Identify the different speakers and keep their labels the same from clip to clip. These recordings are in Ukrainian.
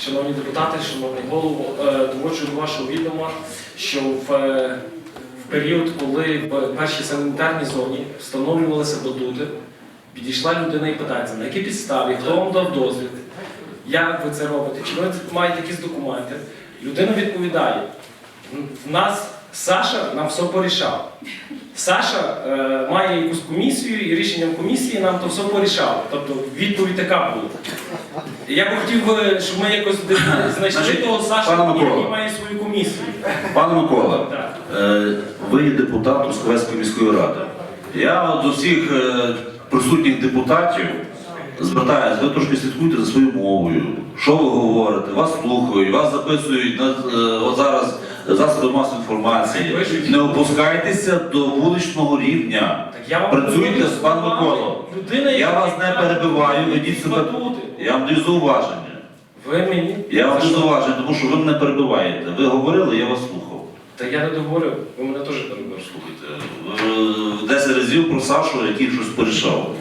Speaker 1: Шановні депутати, шановний голову, е, доводжу до вашого відома, що в, е, період, коли в першій санітарній зоні встановлювалися батути, підійшла людина і питається, на якій підставі, хто вам дав дозвіл, як ви це робите, чи ви маєте якісь документи. Людина відповідає, в нас Саша нам все порішав. Саша е, має якусь комісію, і рішенням комісії нам то все порішав. Тобто відповідь така була. Я б хотів, щоб ми якось знайшли
Speaker 2: Значить,
Speaker 1: того Сашу,
Speaker 2: пане Микола.
Speaker 1: який має свою комісію.
Speaker 2: Пане Микола, е, ви є депутат Трускавецької міської ради. Я до всіх е, присутніх депутатів звертаюся, ви трошки слідкуйте за своєю мовою. Що ви говорите? Вас слухають, вас записують на е, от зараз засоби масової інформації.
Speaker 1: Пишуть.
Speaker 2: Не опускайтеся до вуличного рівня.
Speaker 1: Так я вам
Speaker 2: Працюйте з паном Миколою. Вас не перебиваю, ведіть себе. Я вам даю зауваження.
Speaker 1: Ви мені?
Speaker 2: Я вам даю зауваження, тому що ви мене перебиваєте. Ви говорили, я вас слухав.
Speaker 1: Та я не договорив, ви мене теж перебили.
Speaker 2: Слухайте, ви 10 разів про Сашу, який щось порішав.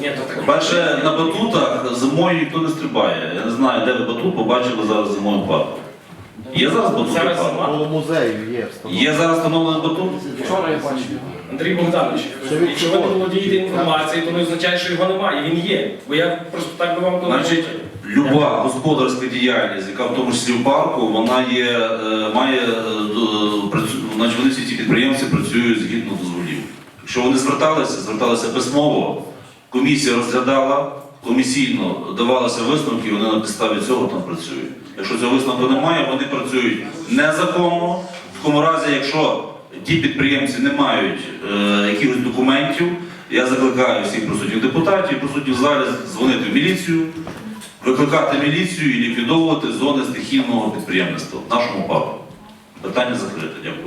Speaker 1: Ні, то так.
Speaker 2: Перше, на батутах зимою ніхто не стрибає. Я не знаю, де ви батут побачили зараз зимою парку. Є зараз батут
Speaker 1: Зараз?
Speaker 3: Коло музею є встановлено.
Speaker 2: Є зараз встановлений батут?
Speaker 3: Вчора я бачив.
Speaker 1: Андрій Богданович, якщо ви не володієте інформацією, то не означає, що його немає. Він є. Бо я просто так би вам
Speaker 2: Значить, люба господарська діяльність, яка в тому числі в парку, вона є, е, має, е, до- працю- значить, вони всі ці підприємці працюють згідно дозволів. Якщо вони зверталися, зверталися письмово, комісія розглядала, комісійно давалися висновки, вони на підставі цього там працюють. Якщо цього висновку немає, вони працюють незаконно. В тому разі, якщо ті підприємці не мають е, якихось документів, я закликаю всіх присутніх депутатів, присутніх в залі, дзвонити в міліцію, викликати міліцію і ліквідовувати зони стихійного підприємництва в нашому парку. Питання закрите. Дякую.